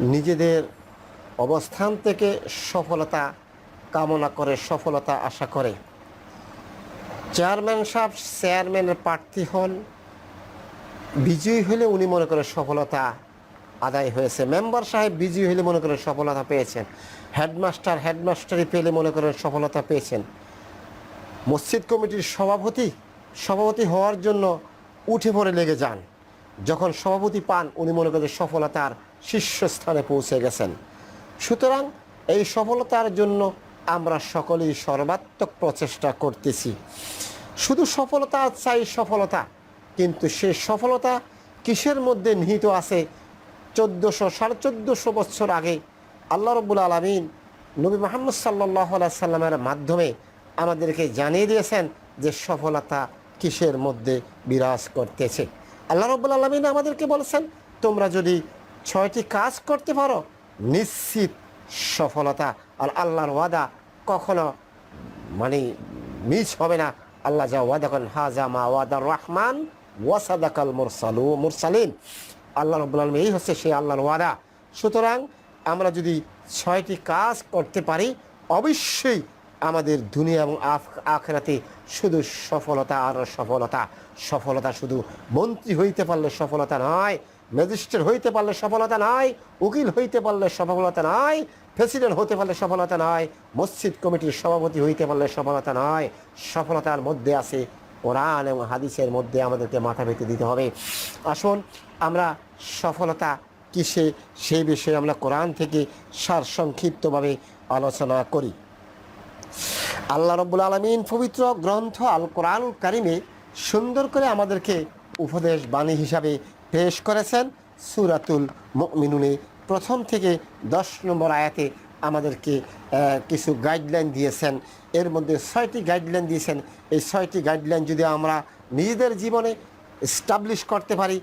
নিজেদের অবস্থান থেকে সফলতা কামনা করে, সফলতা আশা করে। চেয়ারম্যান সাহেব, চেয়ারম্যানের প্রার্থী হন। বিজয়ী হলে উনি মনে করে সফলতা আদায় হয়েছে। মেম্বার সাহেব বিজয়ী হলে মনে করেন সফলতা পেয়েছেন। হেডমাস্টার, হেডমাস্টারি পেলে মনে করেন সফলতা পেয়েছেন। মসজিদ কমিটির সভাপতি সভাপতি হওয়ার জন্য উঠে পড়ে লেগে যান। যখন সভাপতি পান, উনি মনে করেন সফলতার শীর্ষস্থানে পৌঁছে গেছেন। সুতরাং এই সফলতার জন্য আমরা সকলেই সর্বাত্মক প্রচেষ্টা করতেছি। শুধু সফলতা চাই সফলতা, কিন্তু সে সফলতা কিসের মধ্যে নিহিত আছে? চোদ্দোশো, সাড়ে চোদ্দোশো বছর আগে আল্লাহ রব্বুল আলমিন নবী মোহাম্মদ সাল্লাহ সাল্লামের মাধ্যমে আমাদেরকে জানিয়ে দিয়েছেন যে সফলতা কিসের মধ্যে বিরাজ করতেছে। আল্লাহ রব্বুল আলমিন আমাদেরকে বলেছেন, তোমরা যদি ছয়টি কাজ করতে পারো? নিশ্চিত সফলতা আর আল্লাহর ওয়াদা কখনো মানে মিস হবে না। আল্লাহ যা ওয়াদা করেন, হাজা মা ওয়াদা রহমান ওয়াসাদাকাল মুরসালু মুরসালিন। আল্লাহ রব্বুল আলম এই হচ্ছে সেই আল্লাহর ওয়াদা। সুতরাং আমরা যদি ছয়টি কাজ করতে পারি, অবশ্যই আমাদের দুনিয়া এবং আখ- আখেরাতে শুধু সফলতা আর সফলতা। সফলতা শুধু মন্ত্রী হইতে পারলে সফলতা নয় ম্যাজিস্ট্রেট হইতে পারলে সফলতা নয় উকিল হইতে পারলে সফলতা নয় প্রেসিডেন্ট হতে পারলে সফলতা নয় মসজিদ কমিটির সভাপতি হইতে পারলে সফলতা নয় সফলতার মধ্যে আছে কোরআন এবং হাদিসের মধ্যে আমাদেরকে মাথা পেতে দিতে হবে। আসুন, আমরা সফলতা কিসে, সেই বিষয়ে আমরা কোরআন থেকে সার সংক্ষিপ্তভাবে আলোচনা করি। আল্লাহ রব্বুল আলমিন পবিত্র গ্রন্থ আল কোরআন কারিমে সুন্দর করে আমাদেরকে উপদেশ বাণী হিসাবে পেশ করেছেন সুরাতুল মিনুনে প্রথম থেকে দশ নম্বর আয়াতে আমাদেরকে কিছু গাইডলাইন দিয়েছেন। এর মধ্যে ছয়টি গাইডলাইন দিয়েছেন। এই ছয়টি গাইডলাইন যদি আমরা নিজেদের জীবনে এস্টাবলিশ করতে পারি,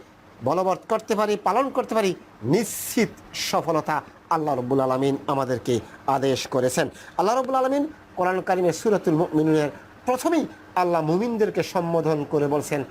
বলবৎ করতে পারি, পালন করতে পারি, নিশ্চিত সফলতা আল্লাহ রব্বুল আলমিন আমাদেরকে আদেশ করেছেন। আল্লাহ রব্বুল আলমিন কোরআন কারিমের সুরাতুল মিনুনের প্রথমেই আল্লাহ মুমিনদেরকে সম্বোধন করে বলছেন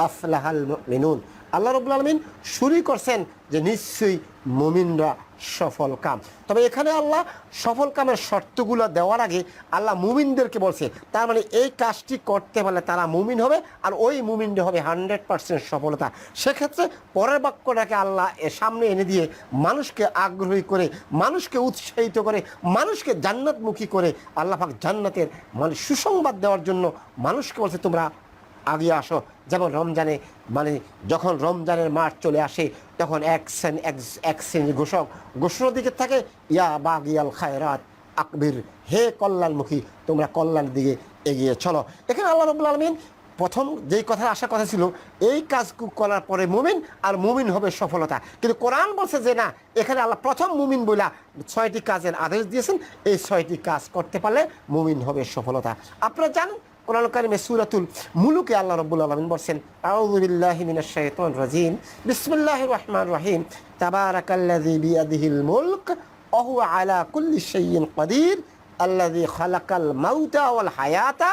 আফলাহাল মিনুন আল্লাহ রবুল আলমিন শুরুই করছেন যে নিশ্চয়ই মুমিনরা সফল কাম। তবে এখানে আল্লাহ সফল কামের শর্তগুলো দেওয়ার আগে আল্লাহ মুমিনদেরকে বলছে, তার মানে এই কাজটি করতে পারলে তারা মুমিন হবে আর ওই মুমিনটা হবে হান্ড্রেড পার্সেন্ট সফলতা। সেক্ষেত্রে পরের বাক্যটাকে আল্লাহ সামনে এনে দিয়ে মানুষকে আগ্রহী করে, মানুষকে উৎসাহিত করে, মানুষকে জান্নাতমুখী করে আল্লাহ পাক জান্নাতের মানে সুসংবাদ দেওয়ার জন্য মানুষকে বলছে, তোমরা আগে আসো। যেমন রমজানে মানে যখন রমজানের মাস চলে আসে, তখন এক শ্রেণি, এক- শ্রেণির ঘোষক ঘোষণার দিকে থাকে, ইয়া বাগিয়াল খায়রাত, আকবির, হে কল্যাণমুখী, তোমরা কল্যাণের দিকে এগিয়ে চলো। এখানে আল্লাহ রবুল আলমিন প্রথম যেই কথা আসা কথা ছিল, এই কাজ করার পরে মুমিন, আর মুমিন হবে সফলতা। কিন্তু কোরআন বলছে যে না, এখানে আল্লাহ প্রথম মুমিন বইলা ছয়টি কাজের আদেশ দিয়েছেন, এই ছয়টি কাজ করতে পারলে মুমিন হবে সফলতা। আপনারা জানেন কোরআন কারিমে সুরাতুল মুলুকে আল্লাহ রব্বুল বলছেন, আউযু বিল্লাহি মিনাশ শাইতানির রাজিম। বিসমিল্লাহির রহমানির রহিম। তাবারাকাল্লাযী বিয়াদিহিল মুলক, ওয়া আলা কুল্লি শাইইন কাদির। খালাকাল মাউতা ওয়াল হায়াতা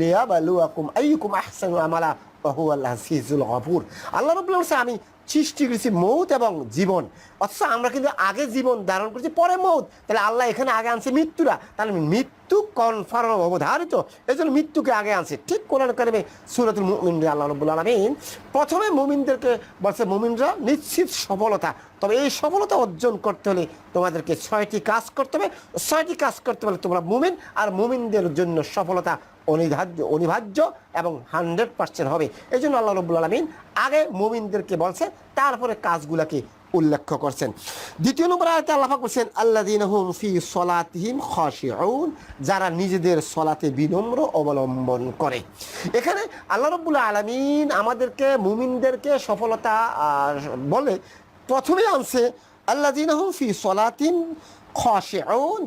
লিয়াবলুয়াকুম আইয়ুকুম আহসানু আমালা, ওয়া হুয়াল আজিজুল গফুর। আল্লাহ রাব্বুল আলামিন আমি সৃষ্টি করেছি মৌত এবং জীবন। অথচ আমরা কিন্তু আগে জীবন ধারণ করেছি, পরে মৌত। তাহলে আল্লাহ এখানে আগে আনছে মৃত্যুরা তাহলে মৃত্যু কনফার্ম অবধারিত। এই জন্য মৃত্যুকে আগে আনছে। ঠিক কোরআন কারিমে সুরাতুল মুমিন আল্লাহ রব্বুল আলমিন প্রথমে মুমিনদেরকে বলছে, মুমিনরা নিশ্চিত সফলতা। তবে এই সফলতা অর্জন করতে হলে তোমাদেরকে ছয়টি কাজ করতে হবে। ছয়টি কাজ করতে হলে তোমরা মুমিন আর মুমিনদের জন্য সফলতা অনিধার্য অনিবার্য এবং হান্ড্রেড পার্সেন্ট হবে। এই জন্য আল্লাহ রব্বুল আলমিন আগে মুমিনদেরকে বলছেন, তারপরে কাজগুলাকে উল্লেখ করছেন। দ্বিতীয় নম্বর আয়তে আল্লাহাক বলছেন আল্লাদিন হুম ফি সলাতিহিম খসিউন যারা নিজেদের সলাতে বিনম্র অবলম্বন করে। এখানে আল্লাহ রব্বুল আলমিন আমাদেরকে, মুমিনদেরকে সফলতা বলে প্রথমে আনছে আল্লাদিন হুম ফি সলাতিন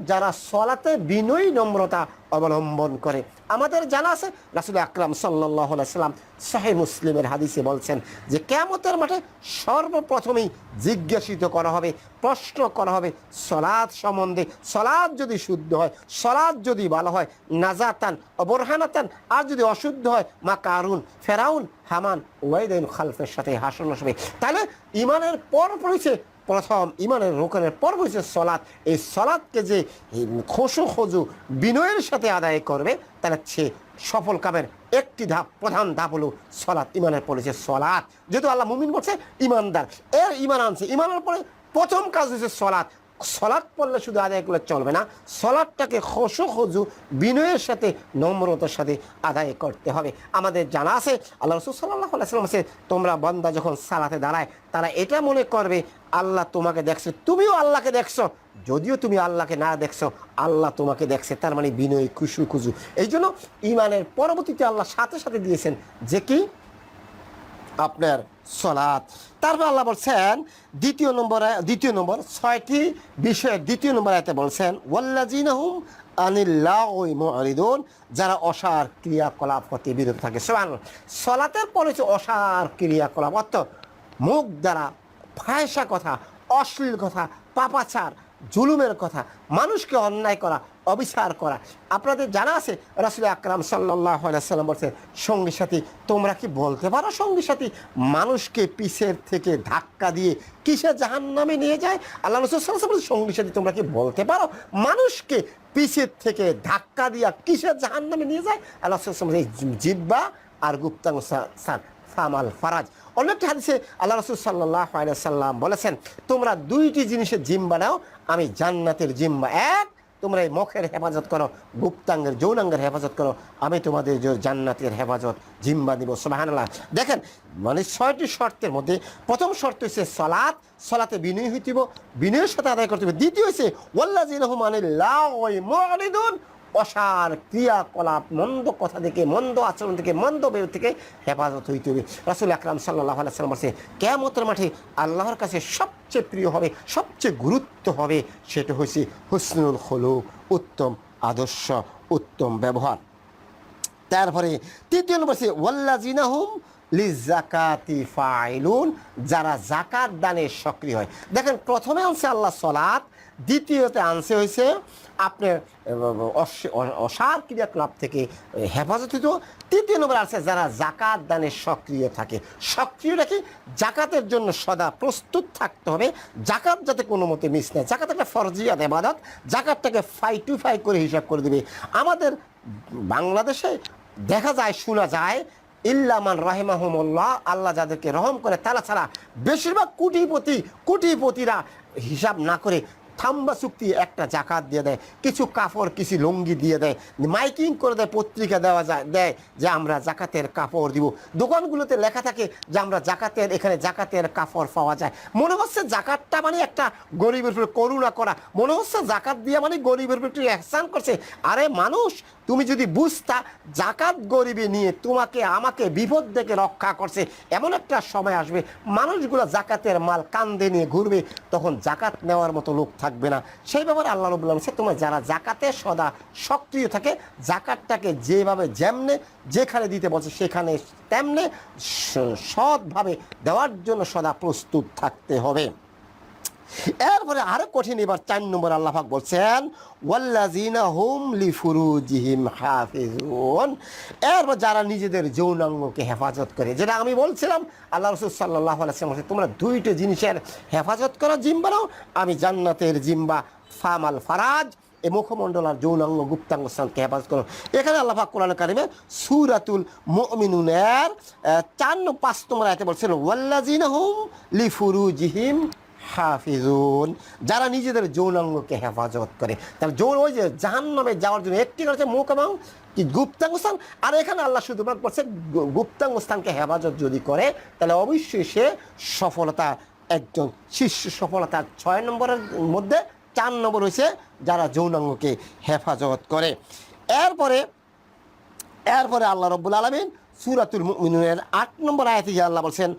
যারা সলাতে বিনয়ী নম্রতা অবলম্বন করে। আমাদের জানা আছে, রাসুল আকরাম সাল্লাম শাহে মুসলিমের হাদিসে বলছেন যে কেমতের মাঠে সর্বপ্রথমেই জিজ্ঞাসিত করা হবে, প্রশ্ন করা হবে সলাদ সম্বন্ধে সলাদ যদি শুদ্ধ হয় সলাদ যদি ভালো হয়, নাজাতান, অবরহানাতান, আর যদি অশুদ্ধ হয়, মা কারুন, ফেরাউন, হামান ওয়াইদিন খালফের সাথে হাসন হবে তাহলে ইমানের পর পড়েছে প্রথম ইমানের রোকনের পর্ব হচ্ছে সলাৎ। এই সলাৎকে যে খোসু খোজু বিনয়ের সাথে আদায় করবে তাহলে সে সফল কামের একটি ধাপ, প্রধান ধাপ হলো সলাৎ। ইমানের পড়েছে সলাৎ, যেহেতু আল্লাহ মুমিন বলছে ইমানদার। এর ইমান আনছে। ইমানের পরে প্রথম কাজ হচ্ছে সলাৎ। সলাৎ পড়লে শুধু আদায় করলে চলবে না, সলাৎটাকে খসু খজু বিনয়ের সাথে, নম্রতার সাথে আদায় করতে হবে। আমাদের জানা আছে, আল্লাহ রসুল সাল্লাহ আলাইসাল্লাম আছে তোমরা বন্দা যখন সালাতে দাঁড়ায়, তারা এটা মনে করবে আল্লাহ তোমাকে দেখছে, তুমিও আল্লাহকে দেখছ। যদিও তুমি আল্লাহকে না দেখছ, আল্লাহ তোমাকে দেখছে, তার মানে বিনয়, খুশু, খুজু। এই জন্য ইমানের পরবর্তীতে আল্লাহ সাথে সাথে দিয়েছেন যে কি? আপনার সলাৎ। তারপর আল্লাহ বলছেন, দ্বিতীয় নম্বরে দ্বিতীয় নম্বর, ছয়টি বিষয়ের দ্বিতীয় নম্বর এতে বলছেন ওয়াল্লাজিনাহুম আনিল্লাহরিদুন যারা অসার ক্রিয়াকলাপ হতে বিরত থাকে। সলাতের পরে অসার ক্রিয়াকলাপ অর্থ মুখ দ্বারা ফায়সা কথা অশ্লীল কথা পাপাচার জুলুমের কথা মানুষকে অন্যায় করা অবিচার করা। আপনাদের জানা আছে রাসুল আকরাম সাল্লাম বলছেন সঙ্গী সাথী তোমরা কি বলতে পারো সঙ্গী সাথী? মানুষকে পিসের থেকে ধাক্কা দিয়ে কিসে জাহান নামে নিয়ে যায়? আল্লাহ রসুল বলছে, সঙ্গী সাথী তোমরা কি বলতে পারো? মানুষকে পিসের থেকে ধাক্কা দিয়া কিসে জাহান নামে নিয়ে যায়? আল্লাহ জিব্বা আর গুপ্তাঙ্গ সা- ফামাল ফারাজ। অন্য একটি হাদিসে আল্লাহ রসুল সাল্লাহ সাল্লাম বলেছেন, তোমরা দুইটি জিনিসের জিম্বা নাও, আমি জান্নাতের জিম্বা এক। তোমরা এই মুখের হেফাজত করো, গুপ্তাঙ্গের, যৌনাঙ্গের হেফাজত করো, আমি তোমাদের জান্নাতের হেফাজত জিম্বা দিব সুবাহান্লাহ দেখেন মানে ছয়টি শর্তের মধ্যে প্রথম শর্ত হচ্ছে সলাৎ সলাতে বিনয় হইতিব বিনয়ের সাথে আদায় করতে হবে দ্বিতীয় হচ্ছে ওয়াল্লা জিন অসার ক্রিয়াকলাপ, মন্দ কথা থেকে মন্দ আচরণ থেকে মন্দ বের থেকে হেফাজত হইতে হবে। রাসুল আকরাম সাল্লাহ আলাইসাল্লাম বলছে কেমতের মাঠে আল্লাহর কাছে সবচেয়ে প্রিয় হবে, সবচেয়ে গুরুত্ব হবে সেটা হচ্ছে হুসনুল হলুক উত্তম আদর্শ, উত্তম ব্যবহার। তারপরে তৃতীয় নম্বর হচ্ছে ওয়াল্লাজিনাহুম লিজাকাতি ফাইলুন, যারা জাকাত দানে সক্রিয় হয়। দেখেন, প্রথমে আনছে আল্লাহ সলাৎ, দ্বিতীয়তে আনছে হয়েছে আপনার অসার ক্রিয়াকলাপ থেকে হেফাজত হইত। তৃতীয় নম্বর আছে, যারা জাকাত দানে সক্রিয় থাকে। সক্রিয়টা কি জাকাতের জন্য সদা প্রস্তুত থাকতে হবে। জাকাত যাতে কোনো মতে মিস নেয় জাকাত একটা ফরজিয়াত এবাদত জাকাতটাকে ফাই টু ফাই করে হিসাব করে দেবে। আমাদের বাংলাদেশে দেখা যায়, শোনা যায় ইল্লামান রাহিমাহমুল্লাহ, আল্লাহ যাদেরকে রহম করে, তারা ছাড়া বেশিরভাগ কোটিপতি, কোটিপতিরা হিসাব না করে থাম্বা চুক্তি একটা জাকাত দিয়ে দেয়, কিছু কাপড়, কিছু লুঙ্গি দিয়ে দেয়, মাইকিং করে দেয়, পত্রিকা দেওয়া যায়, দেয় যে আমরা জাকাতের কাপড় দিব। দোকানগুলোতে লেখা থাকে যে আমরা জাকাতের, এখানে জাকাতের কাপড় পাওয়া যায়। মনে হচ্ছে জাকাতটা মানে একটা গরিবের উপরে করুণা করা। মনে হচ্ছে জাকাত দিয়ে মানে গরিবের উপরে একটু করছে। আরে মানুষ, তুমি যদি বুঝতা, জাকাত গরিবে নিয়ে তোমাকে, আমাকে বিপদ থেকে রক্ষা করছে, এমন একটা সময় আসবে। মানুষগুলো জাকাতের মাল কান্দে নিয়ে ঘুরবে, তখন জাকাত নেওয়ার মতো লোক থাকবে। না। সেই ব্যাপারে আল্লাহ রবুল্লাহ বলছে তোমার যারা জাকাতে সদা সক্রিয় থাকে জাকাতটাকে যেভাবে যেমনে যেখানে দিতে বলছে সেখানে তেমনে সৎভাবে দেওয়ার জন্য সদা প্রস্তুত থাকতে হবে। এরপরে আরও কঠিন এবার চার নম্বর আল্লাহাক বলছেন ওয়াল্লাজিনা এরপর যারা নিজেদের যৌনাঙ্গকে হেফাজত করে যেটা আমি বলছিলাম আল্লাহ রসুল আলাইসলাম তোমরা দুইটা জিনিসের হেফাজত করো জিম্বা নাও। আমি জান্নাতের জিম্বা ফামাল ফারাজ এই মুখমণ্ডল আর যৌনাঙ্গ গুপ্তাঙ্গ স্থানকে হেফাজত করো। এখানে আল্লাহ পাক কোরআন কারিমে সুরাতুল মুমিনুনের আহ, চার নং- পাঁচ নম্বর আয়তে বলছেন ওয়াল্লাজিনা হুম লিফুরু ফুরুজিহিম হাফিজুন, যারা নিজেদের যৌনাঙ্গকে হেফাজত করে। তাহলে যৌন ওই যে জাহান্নামে যাওয়ার জন্য একটি করেছে মুখ এবং কি গুপ্তাঙ্গ স্থান আর এখানে আল্লাহ শুধুমাত্র বলছে গু- গুপ্তাঙ্গ স্থানকে হেফাজত যদি করে, তাহলে অবশ্যই সে সফলতা, একজন শীর্ষ সফলতা ছয় নম্বরের মধ্যে চার নম্বর হয়েছে যারা যৌনাঙ্গকে হেফাজত করে। এরপরে এরপরে আল্লাহ রব্বুল আলমিন সুরাতুল মুমিনুনের আট নম্বর আয়াতে আল্লাহ বলছেন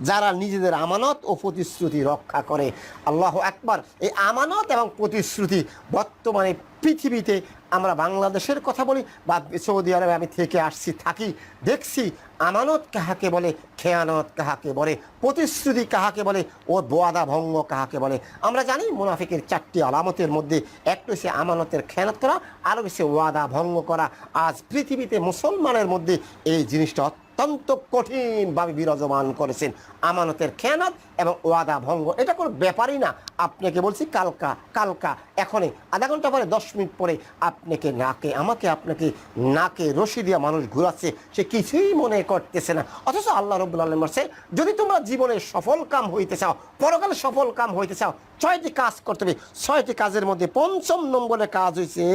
যারা নিজেদের আমানত ও প্রতিশ্রুতি রক্ষা করে। আল্লাহ একবার এই আমানত এবং প্রতিশ্রুতি বর্তমানে পৃথিবীতে আমরা বাংলাদেশের কথা বলি বা সৌদি আরবে আমি থেকে আসছি, থাকি, দেখছি আমানত কাহাকে বলে, খেয়ানত কাহাকে বলে, প্রতিশ্রুতি কাহাকে বলে, ও বোয়াদা ভঙ্গ কাহাকে বলে। আমরা জানি মুনাফিকের চারটি আলামতের মধ্যে একটু সে আমানতের খেয়ানত করা, আর হচ্ছে ওয়াদা ভঙ্গ করা। আজ পৃথিবীতে মুসলমানের মধ্যে এই জিনিসটা অত্যন্ত কঠিনভাবে বিরাজমান করেছেন। আমানতের খেয়ানত এবং ওয়াদা ভঙ্গ, এটা কোনো ব্যাপারই না। আপনাকে বলছি কালকা কালকা, এখনই। আধা ঘণ্টা পরে, দশ মিনিট পরে আপনাকে নাকে, আমাকে আপনাকে নাকে রশি দিয়া মানুষ ঘুরাচ্ছে, সে কিছুই মনে করতেছে না। অথচ আল্লাহ রব্বুল আলম যদি তোমরা জীবনে সফল কাম হইতে চাও, পরকালে সফল কাম হইতে চাও ছয়টি কাজ করতে হবে। ছয়টি কাজের মধ্যে পঞ্চম নম্বরে কাজ হয়েছে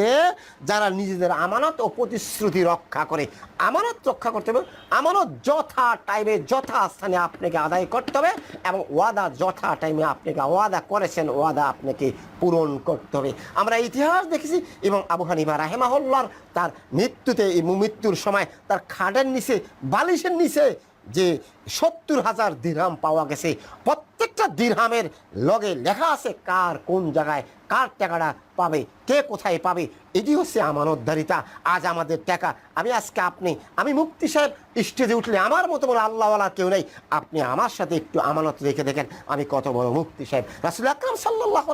যারা নিজেদের আমানত ও প্রতিশ্রুতি রক্ষা করে। আমানত রক্ষা করতে হবে। আমানত যথা টাইমে যথা স্থানে আপনাকে আদায় করতে হবে এবং ওয়াদা যথা টাইমে আপনাকে ওয়াদা করেছেন, ওয়াদা আপনাকে পূরণ করতে হবে। আমরা ইতিহাস দেখেছি এবং আবু হানিফা রাহেমাহল্লার তার মৃত্যুতে মৃত্যুর সময় তার খাটের নিচে, বালিশের নিচে যে সত্তর হাজার দিরাম পাওয়া গেছে প্রত্যেকটা দীর্হামের লগে লেখা আছে কার কোন জায়গায় কার টাকাটা পাবে? কে কোথায় পাবে? এটি হচ্ছে আমানতদারিতা। আজ আমাদের টাকা। আমি আজকে আপনি, আমি মুক্তি সাহেব, স্টেজে উঠলে আমার মতো বড় আল্লাহওয়ালা কেউ নেই। আপনি আমার সাথে একটু আমানত রেখে দেখেন, আমি কত বড় মুক্তি সাহেব। রাসুল আকরাম সাল্লাহ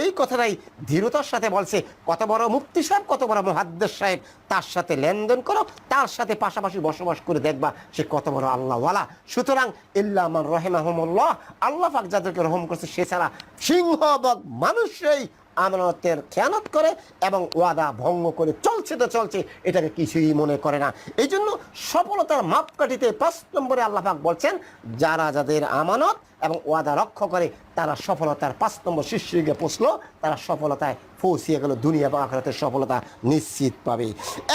এই কথাটাই ধীরতার সাথে বলছে, কত বড় মুক্তি সাহেব, কত বড় মহাদ্দেশ সাহেব, তার সাথে লেনদেন করো, তার সাথে পাশাপাশি বসবাস করে দেখবা সে কত বড় আল্লাহওয়ালা। সুতরাং ইল্লামান রহেমাহমুল্লাহ আল্লাহ পাক যাদেরকে রহম করছে, সে ছাড়া সিংহবগ মানুষই আমানতের খেয়ানত করে এবং ওয়াদা ভঙ্গ করে চলছে তো চলছে, এটাকে কিছুই মনে করে না। এই জন্য সফলতার মাপকাঠিতে পাঁচ নম্বরে আল্লাহাক বলছেন, যারা যাদের আমানত এবং ওয়াদা রক্ষা করে তারা সফলতার পাঁচ নম্বর শীর্ষে গিয়ে পৌঁছলো। তারা সফলতায় পৌঁছিয়ে গেল দুনিয়া এবং আখরাতের সফলতা নিশ্চিত পাবে।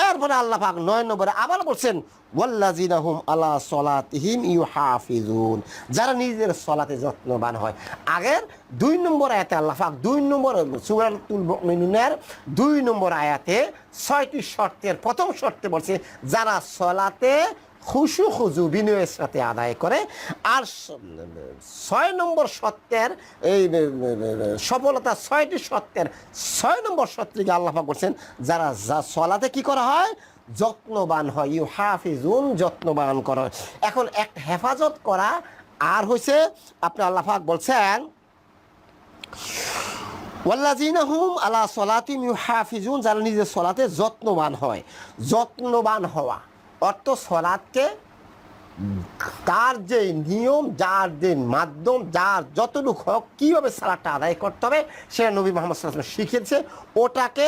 এরপরে আল্লাহ পাক নয় নম্বরে আবার বলছেন ওয়াল্লাজিনাহুম আলা সলাতিহিম ইউ হাফিজুন যারা নিজের সলাতে যত্নবান হয়। আগের দুই নম্বর আয়াতে আল্লাহ পাক দুই নম্বর সুরাতুল মুমিনুনের দুই নম্বর আয়াতে ছয়টি শর্তের প্রথম শর্তে বলছে, যারা সলাতে খুশু খুজু বিনয়ের সাথে আদায় করে। আর ছয় নম্বর সত্যের এই সফলতা ছয়টি সত্যের ছয় নম্বর সত্যিকে আল্লাহা করছেন যারা যা সলাতে কি করা হয়? যত্নবান হয়। ইউ হাফিজুন যত্নবান করা। এখন এক হেফাজত করা, আর হয়েছে আপনি আল্লাহাক বলছেন ওয়াল্লাজিনা হুম আলা সলাতিম ইউ হাফিজুন যারা নিজের সলাতে যত্নবান হয়। যত্নবান হওয়া। অর্থ সলাদকে তার যে নিয়ম, যার যে মাধ্যম, যার যতটুকু হোক, কীভাবে সালাদটা আদায় করতে হবে, সেটা নবী মোহাম্মদ শিখেছে ওটাকে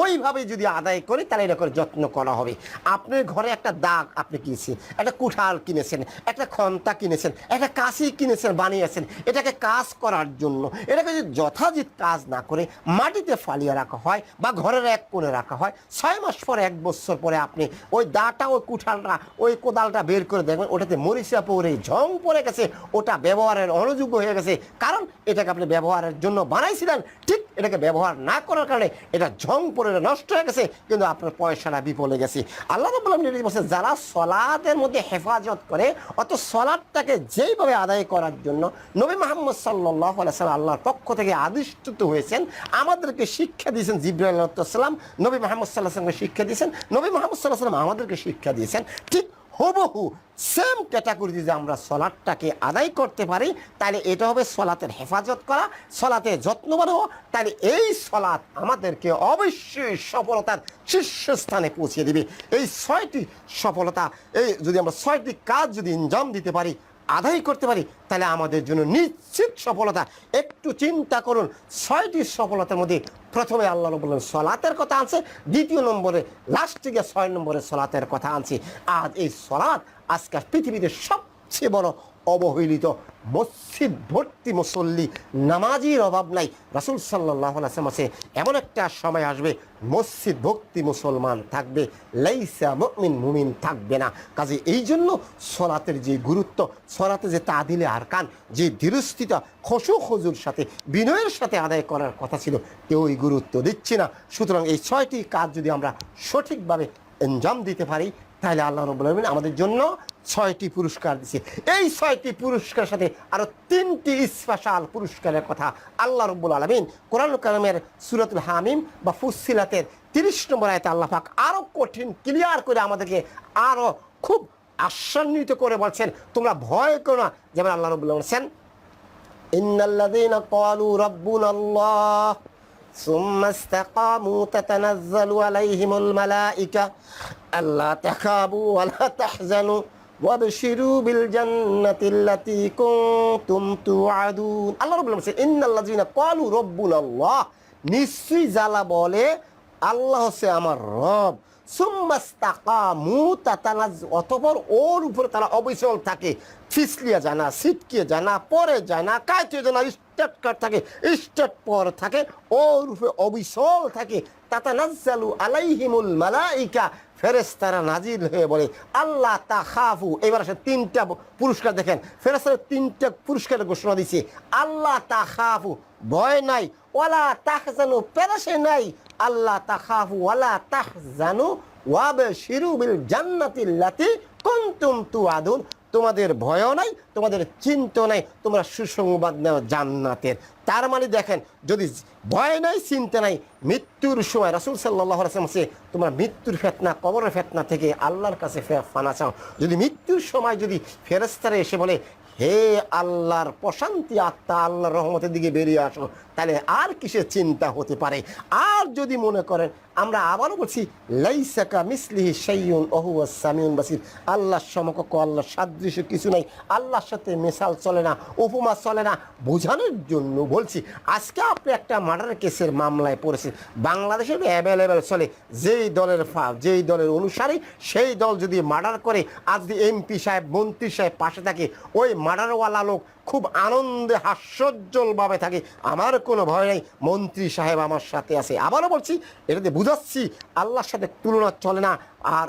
ওইভাবে যদি আদায় করে, তাহলে এটা করে যত্ন করা হবে। আপনার ঘরে একটা দাগ আপনি কিনেছেন, একটা কুঠার কিনেছেন, একটা খন্তা কিনেছেন, একটা কাশি কিনেছেন, বানিয়েছেন। এটাকে কাজ করার জন্য, এটাকে যদি যথাযথ কাজ না করে মাটিতে ফালিয়ে রাখা হয় বা ঘরের এক কোণে রাখা হয়, ছয় মাস পরে, এক বছর পরে আপনি ওই দাটা ওই কুঠালটা ওই কোদালটা বের করে দেখবেন, ওটাতে মরিচা পড়ে, ঝং পড়ে গেছে, ওটা ব্যবহারের অনুযোগ্য হয়ে গেছে। কারণ এটাকে আপনি ব্যবহারের জন্য বানাইছিলেন, ঠিক এটাকে ব্যবহার না করার কারণে এটা ঝং পড়ে নষ্ট হয়ে গেছে, কিন্তু আপনার পয়সাটা বিপলে গেছে। আল্লাহ রবুল্লাহ বলছে যারা সলাদের মধ্যে হেফাজত করে অত সলাদটাকে যেইভাবে আদায় করার জন্য নবী মোহাম্মদ সাল্লাম আল্লাহর পক্ষ থেকে আদিষ্ঠিত হয়েছেন, আমাদেরকে শিক্ষা দিয়েছেন জিব্রাহিম নবী মোহাম্মদ সাল্লাহ সাল্লামকে শিক্ষা দিয়েছেন, নবী মোহাম্মদ সাল্লাহ সাল্লাম আমাদেরকে শিক্ষা দিয়েছেন। ঠিক হুবহু সেম ক্যাটাগরিতে যদি আমরা সলাদটাকে আদায় করতে পারি, তাহলে এটা হবে সলাতের হেফাজত করা, সলাতে যত্নবান হওয়া, তাহলে এই সলাৎ আমাদেরকে অবশ্যই সফলতার শীর্ষস্থানে পৌঁছে দিবে। এই ছয়টি সফলতা, এই যদি আমরা ছয়টি কাজ যদি ইনজাম দিতে পারি আদায় করতে পারি, তাহলে আমাদের জন্য নিশ্চিত সফলতা। একটু চিন্তা করুন, ছয়টি সফলতার মধ্যে প্রথমে আল্লাহ বললেন সলাতের কথা আনছে, দ্বিতীয় নম্বরে লাস্টে গিয়ে ছয় নম্বরে সলাতের কথা আনছি। আর এই সলাৎ আজকাল পৃথিবীতে সবচেয়ে বড় অবহেলিত মসজিদ ভর্তি মুসল্লি নামাজির অভাব নাই। রাসুল সাল্লাহ আছে, এমন একটা সময় আসবে, মসজিদ ভক্তি মুসলমান থাকবে, লাইসা মুমিন মুমিন থাকবে না। কাজে এই জন্য সলাতের যে গুরুত্ব, সলাতে যে তা তাদিলে আরকান, যে ধীরস্থিতা, খসু খজুর সাথে, বিনয়ের সাথে আদায় করার কথা ছিল, কেউই গুরুত্ব দিচ্ছি না। সুতরাং এই ছয়টি কাজ যদি আমরা সঠিকভাবে এনজাম দিতে পারি তাহলে আল্লাহ রবুল আলমিন আমাদের জন্য ছয়টি পুরস্কার দিচ্ছে এই ছয়টি পুরস্কারের সাথে আরো তিনটি স্পেশাল পুরস্কারের কথা আল্লাহ রব্বুল আলমিন কোরআন কালামের সুরাতুল হামিম বা ফুসিলাতের তিরিশ নম্বর আয়তে আল্লাহ পাক আরো কঠিন ক্লিয়ার করে আমাদেরকে আরো খুব আশ্বান্বিত করে বলছেন তোমরা ভয় করো না যেমন আল্লাহ রবুল্লাহ বলছেন ইন্নাল্লাযীনা ক্বালু রাব্বুনা আল্লাহ ثم استقاموا تتنزل عليهم الملائكة আল্লাহ তাকাবু আল্লাহ তাহজানু ওয়াবশিরু বিল জান্নাতিল্লাতি কুনতুম তুআদুন। আল্লাহ রাব্বুল আলামিন ইন্নাল্লাযিনা ক্বালু রব্বুনাল্লাহ। নিশ্চয়ই যারা বলে, আল্লাহ হচ্ছে আমার রব। সুম্মাস্তাকামু তাতানাজ, অতপর ওর উপরে তারা অবিচল থাকে। ফিসলিয়া জানা, সিটকিয়ে জানা, পরে জানা কায়তিয়ে জানা, স্টেট কাট থাকে, স্টেট পর থাকে, ওর উপরে অবিচল থাকে। তাতানাজ্জালু আলাইহিমুল মালাইকা ফেরেস্তারা নাজিল হয়ে বলে, আল্লাহ তা খাফু এবার আসে তিনটা পুরস্কার দেখেন। ফেরেস্তারা তিনটা পুরস্কারের ঘোষণা দিছে, আল্লাহ তা খাফু ভয় নাই, ওয়ালা তাহজানু। পেরাসে নাই, আল্লাহ তাখাফু ওয়ালা তাহজানু ওয়াবশিরু বিল জান্নাতিল্লাতি কুনতুম তুআদুন। তোমাদের ভয়ও নাই, তোমাদের চিন্তা নাই, তোমরা সুসংবাদ নাও জান্নাতের। তার মানে দেখেন, যদি ভয় নাই, চিন্তা নাই, মৃত্যুর সময় রাসূল আলাইহি ওয়াসাল্লাম তোমরা মৃত্যুর ফেতনা, কবরের ফেতনা থেকে আল্লাহর কাছে ফানা চাও। যদি মৃত্যুর সময় যদি ফেরেস্তারা এসে বলে, হে আল্লাহর প্রশান্তি আত্মা, আল্লাহর রহমতের দিকে বেরিয়ে আসো তাহলে আর কিসের চিন্তা হতে পারে? আর যদি মনে করেন, আমরা আবারও বলছি, লাইসাকা মিসলিহি সাইয়ুন ওহু সামিউন বাসির। আল্লাহর সমকক্ষ, আল্লাহর সাদৃশ্য কিছু নাই। আল্লাহর সাথে মেশাল চলে না, উপমা চলে না। বোঝানোর জন্য বলছি, আজকে আপনি একটা মার্ডার কেসের মামলায় পড়েছেন। বাংলাদেশে অ্যাভেলেবেল চলে। যেই দলের যেই দলের অনুসারী, সেই দল যদি মার্ডার করে, আজ এমপি সাহেব, মন্ত্রী সাহেব পাশে থাকে, ওই মার্ডারওয়ালা লোক খুব আনন্দে হাস্যজ্জ্বলভাবে থাকি। আমার কোনো ভয় নেই, মন্ত্রী সাহেব আমার সাথে আছে। আবারও বলছি এটাতে বুঝাচ্ছি, আল্লাহর সাথে তুলনা চলে না, আর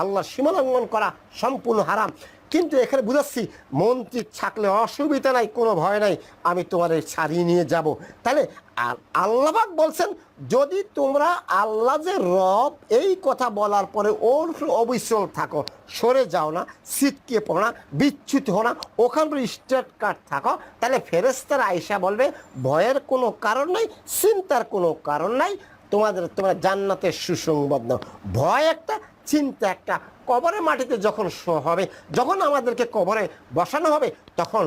আল্লাহর সীমালঙ্ঘন করা সম্পূর্ণ হারাম। কিন্তু এখানে বুঝাচ্ছি, মন্ত্রী থাকলে অসুবিধা নাই, কোনো ভয় নাই, আমি তোমার ছাড়িয়ে নিয়ে যাব। তাহলে আর আল্লাহবাক বলছেন, যদি তোমরা আল্লাহ যে রব, এই কথা বলার পরে ওর অবিচল থাকো, সরে যাও না সিটকে পড়ো না, বিচ্যুত হো না, ওখান স্টেট কাট থাকো, তাহলে ফেরেস্তার আয়সা বলবে, ভয়ের কোনো কারণ নাই, চিন্তার কোনো কারণ নাই তোমাদের, তোমরা জান্নাতের সুসংবাদ নাও। ভয় একটা, চিন্তা একটা। কবরে মাটিতে যখন হবে, যখন আমাদেরকে কবরে বসানো হবে, তখন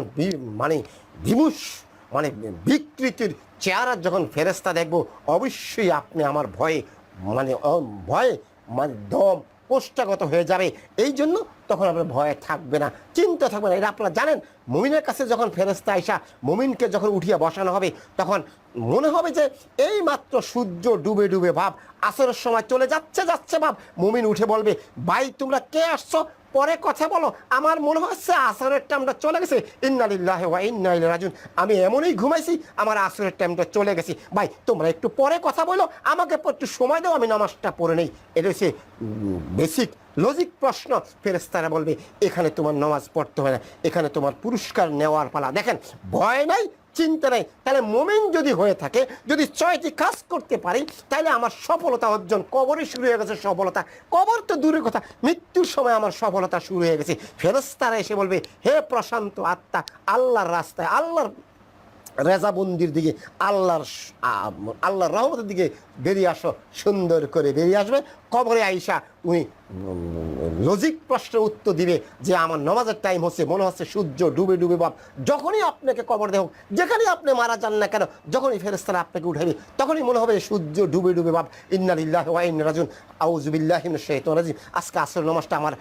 মানে বিমুষ মানে বিকৃতির চেহারা যখন ফেরেস্তা দেখব, অবশ্যই আপনি আমার ভয়ে মানে ভয়ে মানে দম পোষ্টাগত হয়ে যাবে। এই জন্য তখন আপনার ভয় থাকবে না, চিন্তা থাকবে না। এটা আপনারা জানেন, মমিনের কাছে যখন ফেরস্তা আইসা মুমিনকে যখন উঠিয়ে বসানো হবে, তখন মনে হবে যে এই মাত্র সূর্য ডুবে ডুবে ভাব, আসরের সময় চলে যাচ্ছে যাচ্ছে ভাব। মমিন উঠে বলবে, ভাই, তোমরা কে আসছো? পরে কথা বলো। আমার মনে হচ্ছে আসরের টাইমটা চলে গেছে। ইন্নালিল্লাহ ওয়া ইন্না ইলাইহি রাজিউন। আমি এমনই ঘুমাইছি, আমার আসরের টাইমটা চলে গেছে। ভাই, তোমরা একটু পরে কথা বলো। আমাকে একটু সময় দাও, আমি নামাজটা পড়ে নেই। এটা হচ্ছে বেসিক লজিক প্রশ্ন। ফেরেস্তারা বলবে, এখানে তোমার নামাজ পড়তে হয় না। এখানে তোমার পুরস্কার নেওয়ার পালা। দেখেন, ভয় নাই চিন্তা নেই। তাহলে মোমেন যদি হয়ে থাকে, যদি ছয়টি কাজ করতে পারি, তাহলে আমার সফলতা অর্জন কবরে শুরু হয়ে গেছে সফলতা। কবর তো দূরের কথা, মৃত্যুর সময় আমার সফলতা শুরু হয়ে গেছে। ফেরস্তারা এসে বলবে, হে প্রশান্ত আত্মা, আল্লাহর রাস্তায়, আল্লাহর রেজাবন্দির দিকে, আল্লাহর আল্লাহর রহমতের দিকে বেরিয়ে আসো। সুন্দর করে বেরিয়ে আসবে। কবরে আইসা উনি লজিক প্রশ্নের উত্তর দিবে যে আমার নামাজের টাইম হচ্ছে, মনে হচ্ছে সূর্য ডুবে ডুবে বাপ। যখনই আপনাকে কবর দেহ যেখানেই আপনি মারা যান না কেন, যখনই ফেরেস্তারা আপনাকে উঠাবে, তখনই মনে হবে সূর্য ডুবে ডুবে বাপ। ইন্নালিল্লাহ ওয়াইন রাজুন আউজুবিল্লাহ শেতন রাজিম। আজকে আসল নামাজটা আমার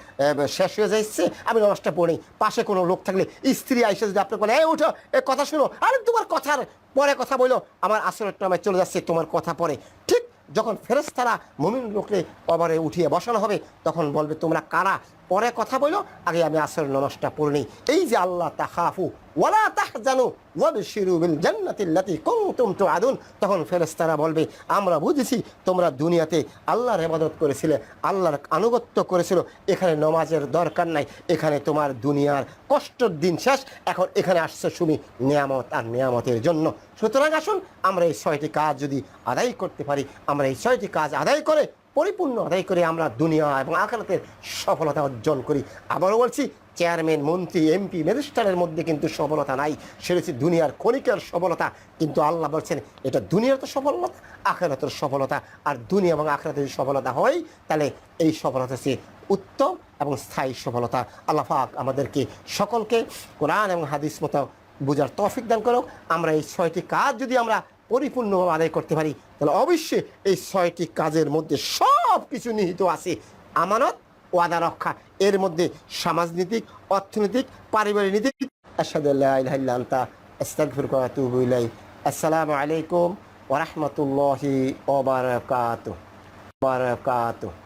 শেষ হয়ে যাচ্ছে, আমি নামাজটা পড়ি। পাশে কোনো লোক থাকলে স্ত্রী আইসে যদি আপনি বলে, এই উঠো এ কথা শুনো। আরে তোমার কথার পরে কথা বলো আমার আসরের নামে চলে যাচ্ছে, তোমার কথা পরে। ঠিক যখন ফেরেস্তারা মমিন লোককে কবরে উঠিয়ে বসানো হবে তখন বলবে তোমরা কারা? পরে কথা বলো, আগে আমি আসর নমাজটা পড়ে নিই। এই যে আল্লাহ তাহাফু ওয়ালা তাহজানু, ওয়াবশিরু বিল জান্নাতিল্লাতি তখন ফেরেশতারা বলবে, আমরা বুঝেছি তোমরা দুনিয়াতে আল্লাহর ইবাদত করেছিলে, আল্লাহর আনুগত্য করেছিল, এখানে নমাজের দরকার নাই, এখানে তোমার দুনিয়ার কষ্টের দিন শেষ, এখন এখানে আসছে শুনি নিয়ামত আর নিয়ামতের জন্য। সুতরাং আসুন, আমরা এই ছয়টি কাজ যদি আদায় করতে পারি, আমরা এই ছয়টি কাজ আদায় করে পরিপূর্ণ আদায় করে আমরা দুনিয়া এবং আখেরাতের সফলতা অর্জন করি। আবারও বলছি, চেয়ারম্যান, মন্ত্রী, এমপি, ম্যাজিস্ট্রেটের মধ্যে কিন্তু সফলতা নাই। সেটা হচ্ছে দুনিয়ার ক্ষণিকের সফলতা। কিন্তু আল্লাহ বলছেন, এটা দুনিয়ার তো সফলতা, আখেরাতের সফলতা। আর দুনিয়া এবং আখেরাতের সফলতা হয়, তাহলে এই সফলতা হচ্ছে উত্তম এবং স্থায়ী সফলতা। আল্লাহ পাক আমাদেরকে সকলকে কোরআন এবং হাদিস মতো বোঝার তৌফিক দান করো আমরা এই ছয়টি কাজ যদি আমরা পরিপূর্ণভাবে আদায় করতে পারি, তাহলে অবশ্যই এই ছয়টি কাজের মধ্যে সব কিছু নিহিত আছে। আমানত ওয়াদা রক্ষা। এর মধ্যে সমাজনীতিক, অর্থনৈতিক, পারিবারিক নীতি। আসসালাম আলাইকুম ওরহমতুল্লাহি ওবরাকাত বারাকাতুহ।